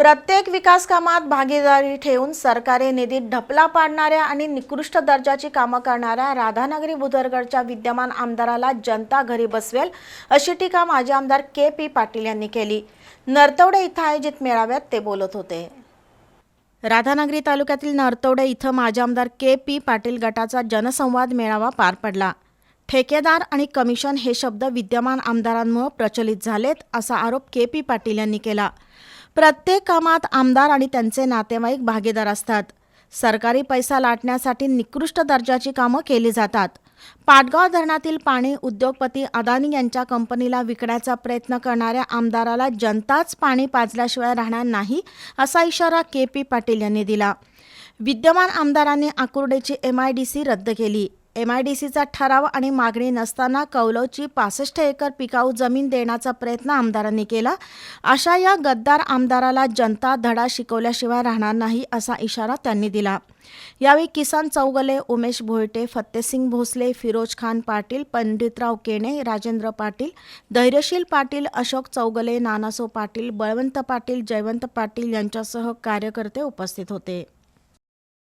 प्रत्येक विकास कामात भागीदारी ठेवून सरकारी निधीत ढपला पाडणाऱ्या आणि निकृष्ट दर्जाची कामं करणाऱ्या राधानगरी बुधरगडच्या विद्यमान आमदाराला जनता घरी बसवेल अशी टीका माजी आमदार के पी पाटील यांनी केली. नरतवडे इथं आयोजित मेळाव्यात ते बोलत होते. राधानगरी तालुक्यातील नरतवडे इथं माजी आमदार के पी पाटील गटाचा जनसंवाद मेळावा पार पडला. ठेकेदार आणि कमिशन हे शब्द विद्यमान आमदारांमुळे प्रचलित झालेत असा आरोप के पी पाटील यांनी केला. प्रत्येक कामात आमदार आणि त्यांचे नातेवाईक भागीदार असतात. सरकारी पैसा लाटण्यासाठी निकृष्ट दर्जाची कामं केली जातात. पाटगाव धरणातील पाणी उद्योगपती अदानी यांच्या कंपनीला विकण्याचा प्रयत्न करणाऱ्या आमदाराला जनताच पाणी पाजल्याशिवाय राहणार नाही असा इशारा के पी पाटील यांनी दिला. विद्यमान आमदारांनी आकुर्डेची एम आय डी सी रद्द केली. एम आय डी सीचा ठराव आणि मागणी नसताना कौलवची पासष्ट एकर पिकाऊ जमीन देण्याचा प्रयत्न आमदारांनी केला. अशा या गद्दार आमदाराला जनता धडा शिकवल्याशिवाय राहणार नाही असा इशारा त्यांनी दिला. यावेळी किसान चौगले उमेश भोयटे फत्तेसिंग भोसले फिरोज खान पाटील पंडितराव केणे राजेंद्र पाटील धैर्यशील पाटील अशोक चौगले नानासो पाटील बळवंत पाटील जयवंत पाटील यांच्यासह कार्यकर्ते उपस्थित होते.